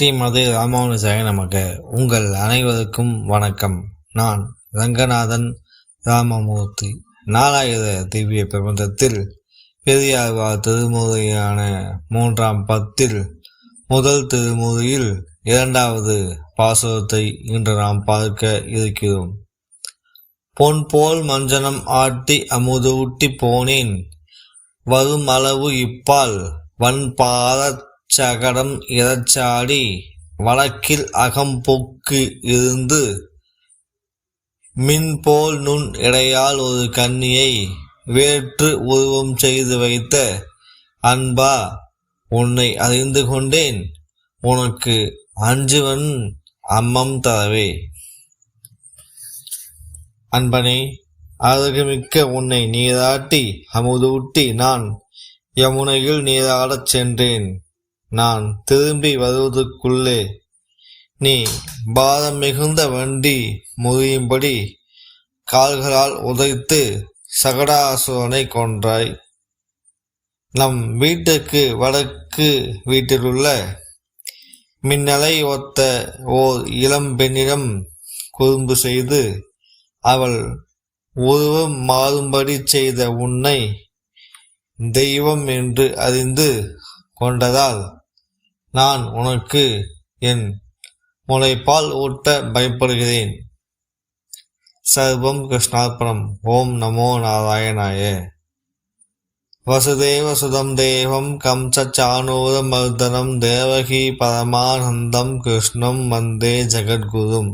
ஸ்ரீமதி ராமானுஜாய நமக. உங்கள் அனைவருக்கும் வணக்கம். நான் ரங்கநாதன் ராமமூர்த்தி. நாலாயிர திவ்ய பிரபந்தத்தில் பெரியாழ்வார் திருமுறையான மூன்றாம் பத்தில் முதல் திருமுறையில் இரண்டாவது பாசுரத்தை இன்று நாம் பார்க்க இருக்கிறோம். பொன் போல் மஞ்சனம் ஆட்டி அமுதூட்டி போனேன். வரும் அளவு இப்பால் வன்பாரத் சகடம் இறச்சாடி வழக்கில் அகம்பொக்கு இருந்து மின்போல் நுண் இடையால் ஒரு கன்னியை வேற்று உருவம் செய்து வைத்த அன்பா உன்னை அறிந்து கொண்டேன். உனக்கு அஞ்சுவன் அம்மம் தரவே. அன்பனே அழகுமிக்க உன்னை நீராட்டி அமுதூட்டி நான் யமுனையில் நீராடச் சென்றேன். நான் திரும்பி வருவதற்குள்ளே நீ பாரம் மிகுந்த வண்டி முறியும்படி கால்களால் உதைத்து சகடாசுரனை கொன்றாய். நம் வீட்டுக்கு வடக்கு வீட்டிலுள்ள மின்னலை ஒத்த ஓர் இளம் பெண்ணிடம் குறும்பு செய்து அவள் உருவம் மாறும்படி செய்த உன்னை தெய்வம் என்று அறிந்து கொண்டதால் நான் உனக்கு என் முளைப்பால் ஊட்ட பயப்படுகிறேன். சர்வம் கிருஷ்ணார்ப்பணம் ஓம் நமோ நாராயணாய. வசுதேவ சுதம் தேவம் கம்சச்சானூர மர்தனம் தேவகி பரமானந்தம் கிருஷ்ணம் வந்தே ஜெகத்குரும்.